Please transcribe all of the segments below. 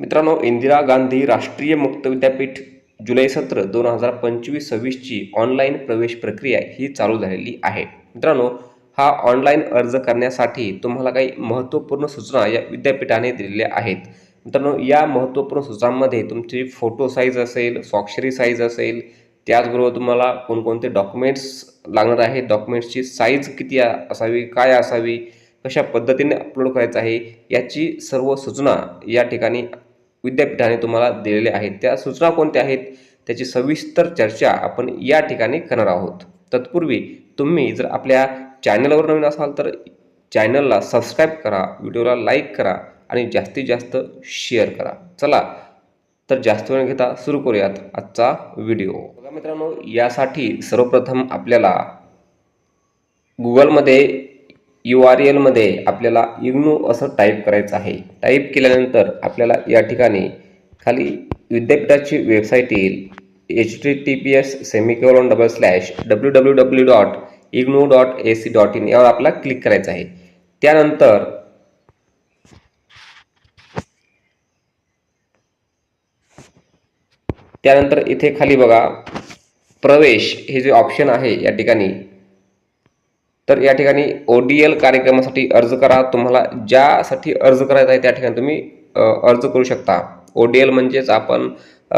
मित्रांनो इंदिरा गांधी राष्ट्रीय मुक्त विद्यापीठ जुलै सत्र दोन हजार पंचवीस सव्वीसची ऑनलाईन प्रवेश प्रक्रिया ही चालू झालेली आहे. मित्रांनो हा ऑनलाईन अर्ज करण्यासाठी तुम्हाला काही महत्त्वपूर्ण सूचना या विद्यापीठाने दिलेल्या आहेत. मित्रांनो या महत्त्वपूर्ण सूचनांमध्ये तुमची फोटो साईज असेल स्वाक्षरी साईज असेल त्याचबरोबर तुम्हाला कोणकोणते डॉक्युमेंट्स लागणार आहेत डॉक्युमेंट्सची साईज किती असावी काय असावी कशा पद्धतीने अपलोड करायचं आहे याची सर्व सूचना या ठिकाणी विद्यापीठाने तुम्हाला दिलेल्या आहेत. त्या सूचना कोणत्या आहेत? त्याची सविस्तर चर्चा आपण या ठिकाणी करणार आहोत. तत्पूर्वी तुम्ही जर आपल्या चॅनलवर नवीन असाल तर चॅनलला सबस्क्राईब करा व्हिडिओला लाईक करा आणि जास्तीत जास्त शेअर करा. चला तर जास्त वेळ घेता सुरू करूयात आजचा व्हिडिओ. बघा मित्रांनो यासाठी सर्वप्रथम आपल्याला गुगलमध्ये यू आर एलमध्ये आपल्याला इग्नू असं टाईप करायचं आहे. टाईप केल्यानंतर आपल्याला या ठिकाणी खाली विद्यापीठाची वेबसाईट येईल. H T T P S semicolon double slash W W W dot IGNOU dot A C dot in यावर आपल्याला क्लिक करायचं आहे. त्यानंतर त्यानंतर इथे खाली बघा प्रवेश हे जे ऑप्शन आहे या ठिकाणी तर या ठिकाणी ओ डी एल कार्यक्रमासाठी अर्ज करा. तुम्हाला ज्यासाठी अर्ज करायचा आहे त्या ठिकाणी तुम्ही अर्ज करू शकता. ओ डी एल म्हणजेच आपण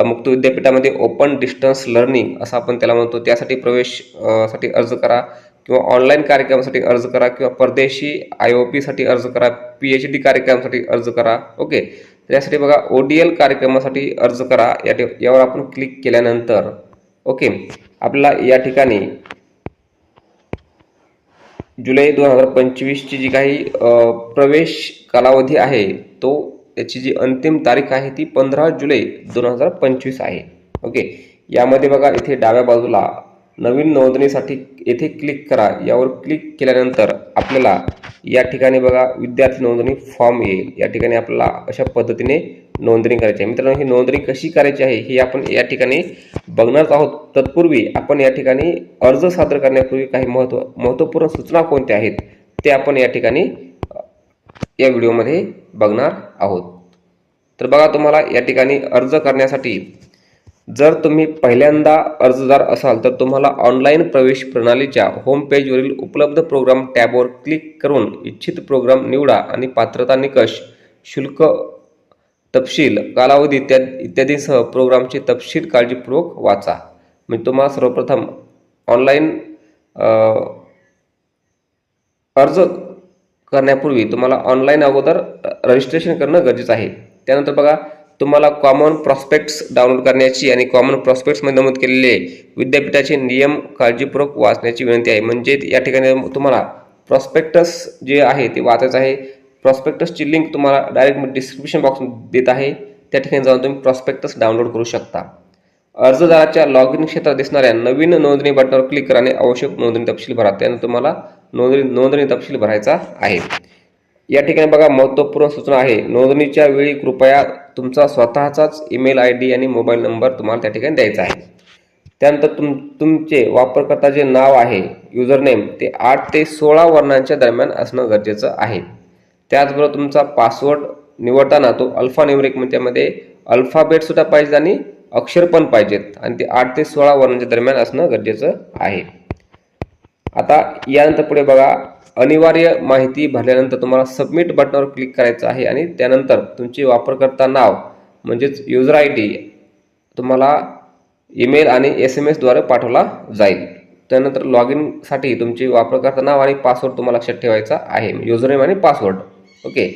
मुक्त विद्यापीठामध्ये ओपन डिस्टन्स लर्निंग असं आपण त्याला म्हणतो. त्यासाठी प्रवेशसाठी अर्ज करा किंवा ऑनलाईन कार्यक्रमासाठी अर्ज करा किंवा परदेशी आय ओ पीसाठी अर्ज करा पी एच डी कार्यक्रमासाठी अर्ज करा. ओके? त्यासाठी बघा ओ डी एल कार्यक्रमासाठी अर्ज करा. या यावर आपण क्लिक केल्यानंतर ओके? आपल्याला या ठिकाणी जुलै दोन हजार पंचवीसची जी काही प्रवेश कालावधी आहे तो त्याची जी अंतिम तारीख आहे ती पंधरा जुलै दोन हजार पंचवीस आहे. ओके? यामध्ये बघा इथे डाव्या बाजूला नवीन नोंदणीसाठी येथे क्लिक करा. यावर क्लिक केल्यानंतर आपल्याला या ठिकाणी बघा विद्यार्थी नोंदणी फॉर्म येईल. या ठिकाणी आपल्याला अशा पद्धतीने नोंदणी करायची आहे. मित्रांनो ही नोंदणी कशी करायची आहे ही आपण या ठिकाणी बघणार आहोत. तत्पूर्वी आपण या ठिकाणी अर्ज सादर करण्यापूर्वी काही महत्त्व महत्त्वपूर्ण सूचना कोणत्या आहेत ते आपण या ठिकाणी या व्हिडिओमध्ये बघणार आहोत. तर बघा तुम्हाला या ठिकाणी अर्ज करण्यासाठी जर तुम्ही पहिल्यांदा अर्जदार असाल तर तुम्हाला ऑनलाईन प्रवेश प्रणालीच्या होम पेजवरील उपलब्ध प्रोग्राम टॅबवर क्लिक करून इच्छित प्रोग्राम निवडा आणि पात्रता निकष शुल्क तपशील कालावधी इत्यादी इत्यादीसह प्रोग्रामचे तपशील काळजीपूर्वक वाचा. म्हणजे तुम्हाला सर्वप्रथम ऑनलाईन अर्ज करण्यापूर्वी तुम्हाला ऑनलाईन अगोदर रजिस्ट्रेशन करणं गरजेचं आहे. त्यानंतर बघा तुम्हाला कॉमन प्रॉस्पेक्ट्स डाउनलोड करण्याची आणि कॉमन प्रॉस्पेक्ट्समध्ये नमूद केलेले विद्यापीठाचे नियम काळजीपूर्वक वाचण्याची विनंती आहे. म्हणजे या ठिकाणी तुम्हाला प्रॉस्पेक्टस जे आहे ते वाचायचं आहे. प्रॉस्पेक्टसची लिंक तुम्हाला डायरेक्ट डिस्क्रिप्शन बॉक्स देत आहे. त्या ठिकाणी जाऊन तुम्ही प्रॉस्पेक्टस डाउनलोड करू शकता. अर्जदाराच्या लॉग इन क्षेत्रात दिसणाऱ्या नवीन नोंदणी बटनावर क्लिक कराने आवश्यक नोंदणी तपशील भरा. त्यानंतर तुम्हाला नोंदणी नोंदणी तपशील भरायचा आहे. या ठिकाणी बघा महत्त्वपूर्ण सूचना आहे. नोंदणीच्या वेळी कृपया तुमचा स्वतःचाच ईमेल आय डी आणि मोबाईल नंबर तुम्हाला त्या ठिकाणी द्यायचा आहे. त्यानंतर तुम तुमचे वापरकर्ता जे नाव आहे युजरनेम ते आठ ते सोळा वर्णांच्या दरम्यान असणं गरजेचं आहे. त्याचबरोबर तुमचा पासवर्ड निवडताना तो अल्फा न्यूमरिक म्हणजे त्यामध्ये अल्फाबेट सुद्धा पाहिजे आणि अक्षर पण पाहिजेत. आणि ते आठ ते सोळा वर्णांच्या दरम्यान असणं गरजेचं आहे. आता यानंतर पुढे बघा. अनिवार्य माहिती भरल्यानंतर तुम्हाला सबमिट बटनावर क्लिक करायचं आहे आणि त्यानंतर तुमचे वापरकर्ता नाव म्हणजेच युजर आय डी तुम्हाला ईमेल आणि एस एम एसद्वारे पाठवला जाईल. त्यानंतर लॉग इनसाठी तुमचे वापरकर्ता नाव आणि पासवर्ड तुम्हाला लक्षात ठेवायचा आहे. युजर नेम आणि पासवर्ड ओके.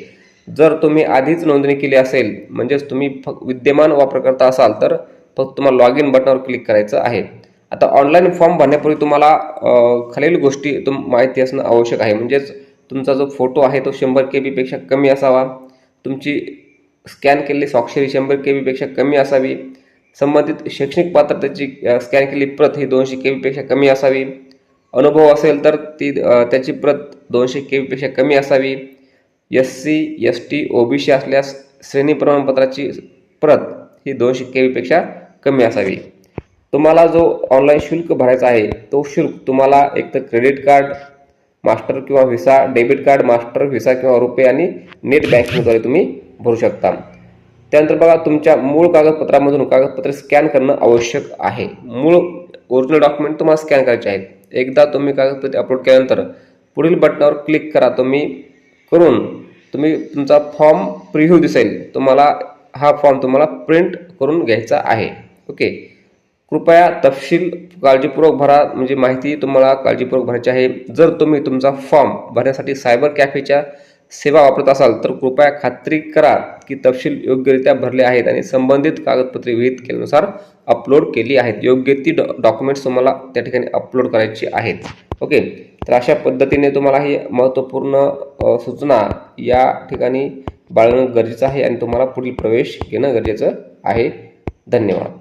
जर तुम्ही आधीच नोंदणी केली असेल म्हणजेच तुम्ही फक्त विद्यमान वापरकर्ता असाल तर फक्त तुम्हाला लॉग इन बटनावर क्लिक करायचं आहे. आता ऑनलाईन फॉर्म भरण्यापूर्वी तुम्हाला खालील गोष्टी तुम माहिती असणं आवश्यक आहे. म्हणजेच तुमचा जो फोटो आहे तो शंभर के बीपेक्षा कमी असावा. तुमची स्कॅन केलेली स्वाक्षरी शंभर के बीपेक्षा कमी असावी. संबंधित शैक्षणिक पात्रतेची स्कॅन केलेली प्रत ही दोनशे के बीपेक्षा कमी असावी. अनुभव असेल तर ती त्याची प्रत दोनशे के बीपेक्षा कमी असावी. S C S T O B C असल्यास श्रेणी प्रमाणपत्राची प्रत ही दोनशे के व्हीपेक्षा कमी असावी. तुम्हाला जो ऑनलाईन शुल्क भरायचा आहे तो शुल्क तुम्हाला एक तर क्रेडिट कार्ड मास्टर किंवा visa debit card master visa किंवा रुपये आणि नेट बँकिंगद्वारे तुम्ही भरू शकता. त्यानंतर बघा तुमच्या मूळ कागदपत्रामधून कागदपत्रे स्कॅन करणं आवश्यक आहे. मूळ ओरिजिनल डॉक्युमेंट तुम्हाला स्कॅन करायचे आहेत. एकदा तुम्ही कागदपत्रे अपलोड केल्यानंतर पुढील बटनावर क्लिक करा तुम्ही करून तुम्ही तुमचा फॉर्म प्रिव्ह्यू दिसेल. तुम्हाला हा फॉर्म तुम्हाला प्रिंट करून घ्यायचा आहे. ओके कृपया तपशील काळजीपूर्वक भरा. म्हणजे माहिती तुम्हाला काळजीपूर्वक भरायची आहे. जर तुम्ही तुमचा फॉर्म भरण्यासाठी सायबर कॅफेच्या सेवा वापरत असाल तर कृपया खात्री करा की तपशील योग्यरित्या भरले आहेत आणि संबंधित कागदपत्रे विहित केल्यानुसार अपलोड केली आहेत. योग्य ती डॉ डॉक्युमेंट्स तुम्हाला त्या ठिकाणी अपलोड करायची आहेत. ओके तर अशा पद्धतीने तुम्हाला ही महत्त्वपूर्ण सूचना या ठिकाणी बाळगणं गरजेचं आहे आणि तुम्हाला पुढील प्रवेश घेणं गरजेचं आहे. धन्यवाद.